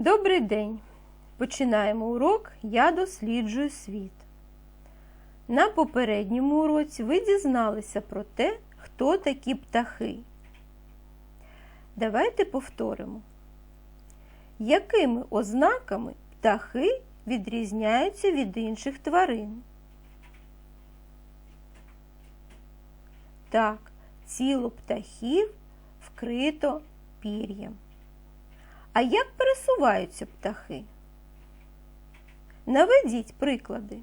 Добрий день! Починаємо урок Я досліджую світ. На попередньому уроці ви дізналися про те, хто такі птахи. Давайте повторимо. Якими ознаками птахи відрізняються від інших тварин? Так, тіло птахів вкрито пір'ям. А як пересуваються птахи? Наведіть приклади.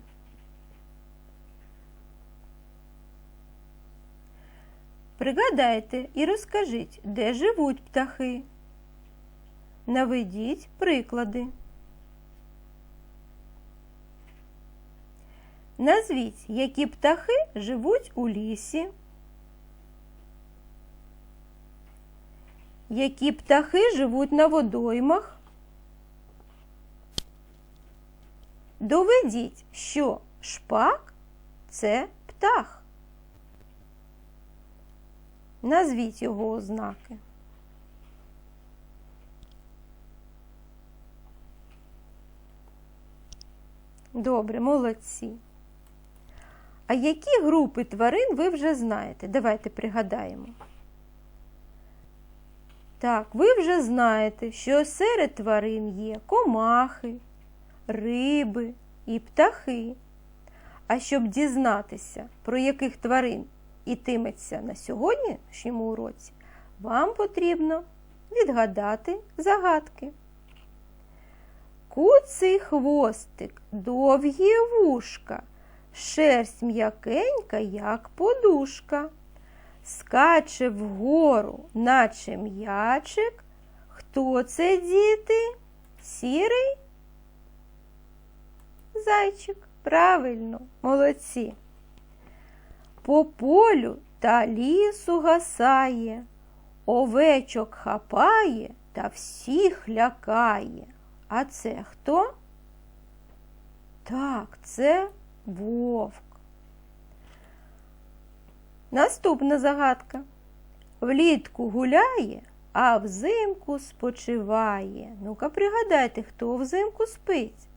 Пригадайте і розкажіть, де живуть птахи. Наведіть приклади. Назвіть, які птахи живуть у лісі. Які птахи живуть на водоймах? Доведіть, що шпак це птах. Назвіть його ознаки. Добре, молодці. А які групи тварин ви вже знаєте? Давайте пригадаємо. Так, ви вже знаєте, що серед тварин є комахи, риби і птахи. А щоб дізнатися, про яких тварин ітиметься на сьогоднішньому уроці, вам потрібно відгадати загадки. Куций хвостик, довгі вушка, шерсть м'якенька, як подушка. Скаче вгору, наче м'ячик. Хто це діти? Сірий? Зайчик. Правильно, молодці. По полю та лісу гасає, овечок хапає та всіх лякає. А це хто? Так, це вовк. Наступна загадка. Влітку гуляє, а взимку спочиває. Ну-ка пригадайте, хто взимку спить?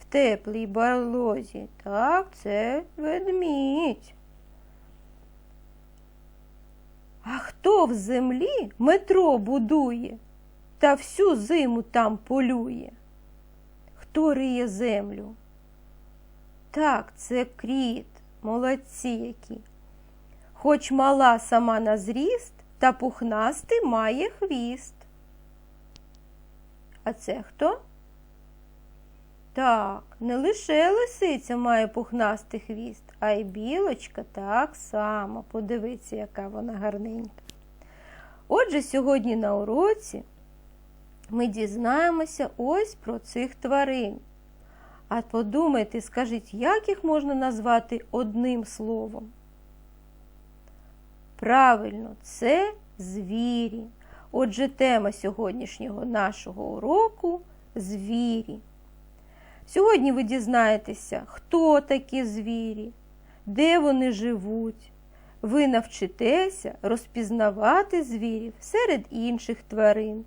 В теплій барлозі. Так, це ведмідь. А хто в землі метро будує та всю зиму там полює? Хто риє землю? Так, це кріт. Молодці які. Хоч мала сама на зріст, та пухнастий має хвіст. А це хто? Так, не лише лисиця має пухнастий хвіст, а й білочка так само. Подивіться, яка вона гарненька. Отже, сьогодні на уроці ми дізнаємося ось про цих тварин. А подумайте, скажіть, як їх можна назвати одним словом? Правильно, це звірі. Отже, тема сьогоднішнього нашого уроку звірі. Сьогодні ви дізнаєтеся, хто такі звірі, де вони живуть. Ви навчитеся розпізнавати звірів серед інших тварин.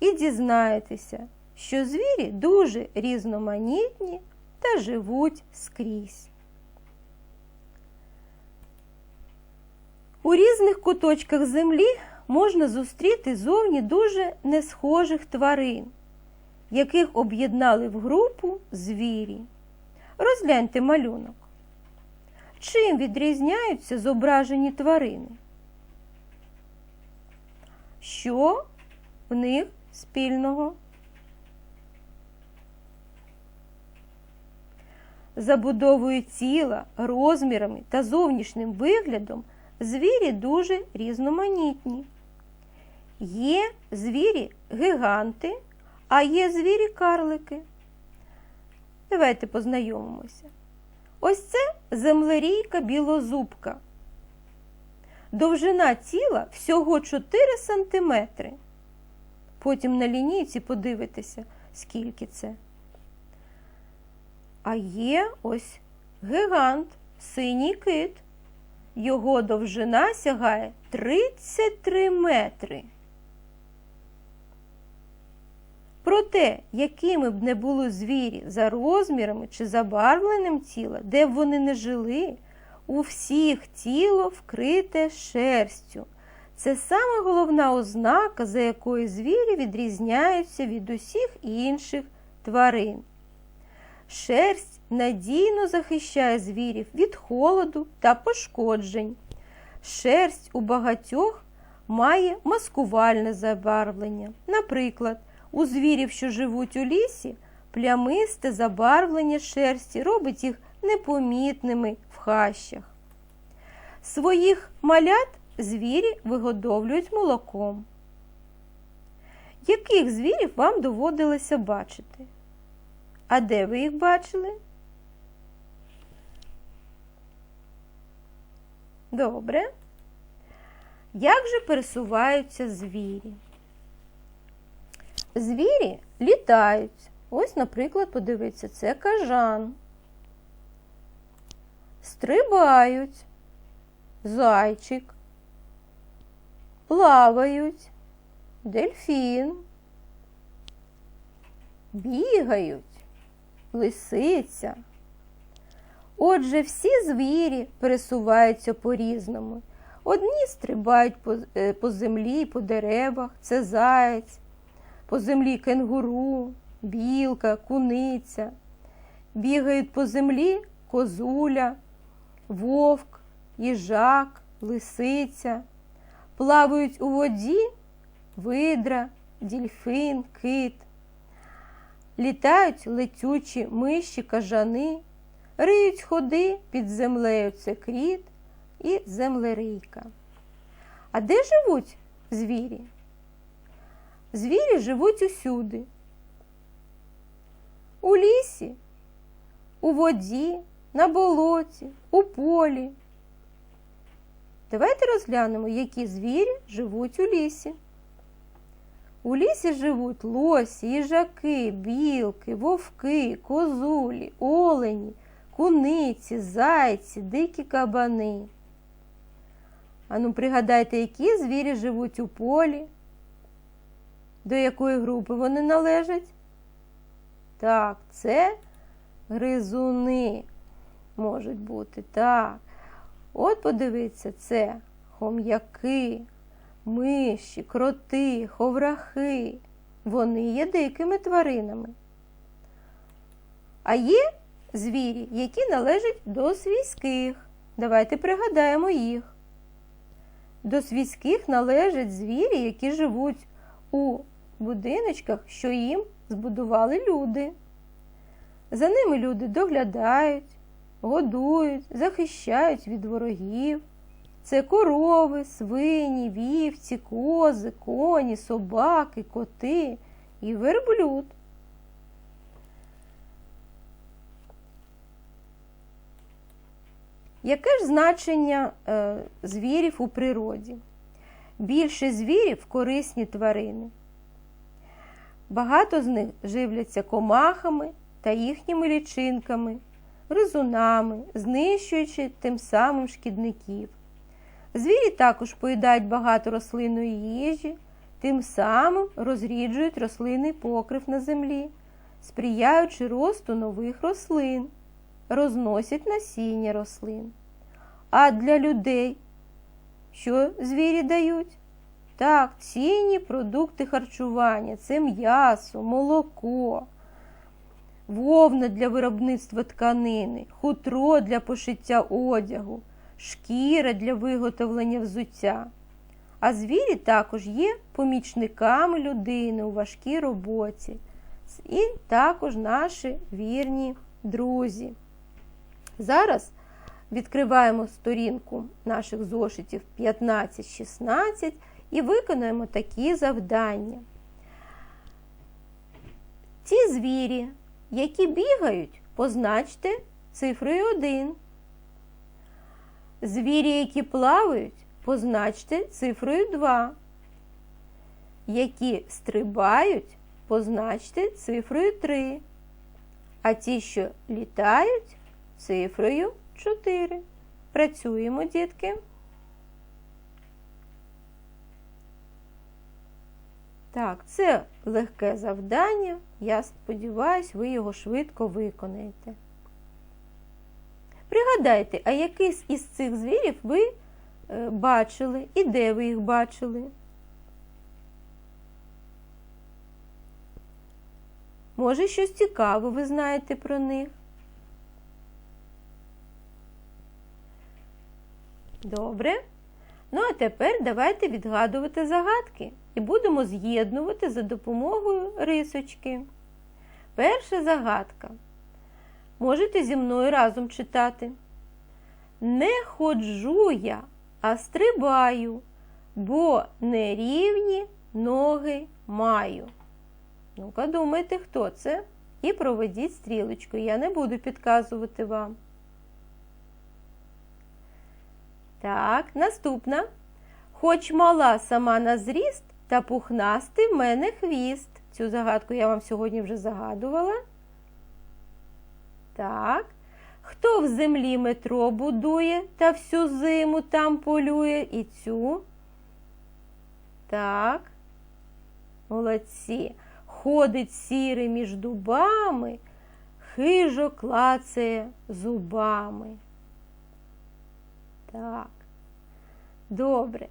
І дізнаєтеся, що звірі дуже різноманітні та живуть скрізь. У різних куточках землі можна зустріти зовні дуже несхожих тварин, яких об'єднали в групу звірі. Розгляньте малюнок. Чим відрізняються зображені тварини? Що в них спільного? Забудовою тіла, розмірами та зовнішнім виглядом звірі дуже різноманітні. Є звірі гіганти, а є звірі карлики. Давайте познайомимося. Ось це землерійка білозубка. Довжина тіла всього 4 см. Потім на лінійці подивитися, скільки це. А є ось гігант, синій кит. Його довжина сягає 33 метри. Проте, якими б не були звірі за розмірами чи забарвленням тіла, де б вони не жили, у всіх тіло вкрите шерстю. Це саме головна ознака, за якою звірі відрізняються від усіх інших тварин. Шерсть надійно захищає звірів від холоду та пошкоджень. Шерсть у багатьох має маскувальне забарвлення. Наприклад, у звірів, що живуть у лісі, плямисте забарвлення шерсті робить їх непомітними в хащах. Своїх малят звірі вигодовлюють молоком. Яких звірів вам доводилося бачити? А де ви їх бачили? Добре. Як же пересуваються звірі? Звірі літають. Ось, наприклад, подивіться, це кажан. Стрибають, зайчик, плавають, дельфін, бігають, лисиця. Отже, всі звірі пересуваються по-різному. Одні стрибають по, е, по землі, по деревах, це заєць, по землі кенгуру, білка, куниця. Бігають по землі козуля, вовк, їжак, лисиця. Плавають у воді видра, дільфин, кит. Літають летючі миші, кажани, риють ходи під землею це кріт і землерийка. А де живуть звірі? Звірі живуть усюди. У лісі, у воді, на болоті, у полі. Давайте розглянемо, які звірі живуть у лісі. У лісі живуть лосі, їжаки, білки, вовки, козулі, олені, куниці, зайці, дикі кабани. Ану, пригадайте, які звірі живуть у полі, до якої групи вони належать? Так, це гризуни можуть бути. Так. От подивіться, це хом'яки, миші, кроти, ховрахи. Вони є дикими тваринами. А є звірі, які належать до свійських. Давайте пригадаємо їх. До свійських належать звірі, які живуть у будиночках, що їм збудували люди. За ними люди доглядають, годують, захищають від ворогів. Це корови, свині, вівці, кози, коні, собаки, коти і верблюд. Яке ж значення е, звірів у природі? Більше звірів корисні тварини. Багато з них живляться комахами та їхніми лічинками, гризунами, знищуючи тим самим шкідників. Звірі також поїдають багато рослинної їжі, тим самим розріджують рослинний покрив на землі, сприяючи росту нових рослин, розносять насіння рослин. А для людей що звірі дають? Так, цінні продукти харчування це м'ясо, молоко, вовна для виробництва тканини, хутро для пошиття одягу, шкіра для виготовлення взуття. А звірі також є помічниками людини у важкій роботі. І також наші вірні друзі. Зараз відкриваємо сторінку наших зошитів 15-16 і виконуємо такі завдання. Ті звірі, які бігають, позначте цифрою 1. Звірі, які плавають, позначте цифрою 2. Які стрибають, позначте цифрою 3. А ті, що літають, цифрою 4. Працюємо, дітки. Так, це легке завдання. Я сподіваюся, ви його швидко виконаєте. Пригадайте, а який із цих звірів ви е, бачили і де ви їх бачили? Може, щось цікаве ви знаєте про них? Добре. Ну, а тепер давайте відгадувати загадки і будемо з'єднувати за допомогою рисочки. Перша загадка. Можете зі мною разом читати. Не ходжу я, а стрибаю, бо нерівні ноги маю. Ну-ка, думайте, хто це? І проведіть стрілочкою. Я не буду підказувати вам. Так, наступна. Хоч мала сама на зріст, та пухнастий в мене хвіст. Цю загадку я вам сьогодні вже загадувала. Так. Хто в землі метро будує та всю зиму там полює і цю? Так. Молодці. Ходить сірий між дубами, хижо клацає зубами. Так. Добре.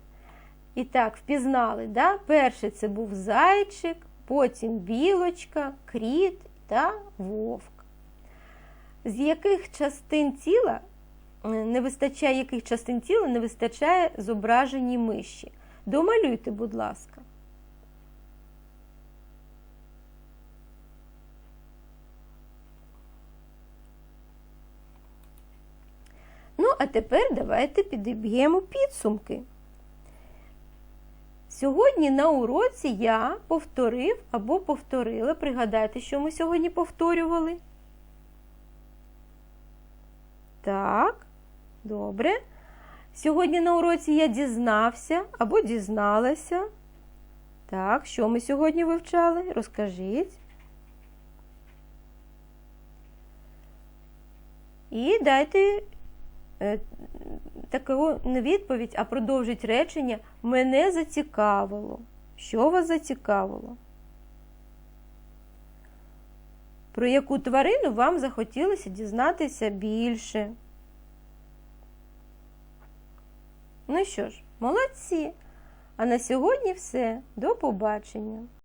І так, впізнали, да? Перший це був зайчик, потім білочка, кріт та вовк. З яких частин тіла е, не вистачає, яких частин тіла не вистачає зображені миші? Домалюйте, будь ласка. Тепер давайте підіб'ємо підсумки. Сьогодні на уроці я повторив або повторила. Пригадайте, що ми сьогодні повторювали. Так, добре. Сьогодні на уроці я дізнався або дізналася. Так, що ми сьогодні вивчали? Розкажіть. І дайте таку не відповідь, а продовжить речення мене зацікавило. Що вас зацікавило? Про яку тварину вам захотілося дізнатися більше? Ну що ж, молодці! А на сьогодні все. До побачення!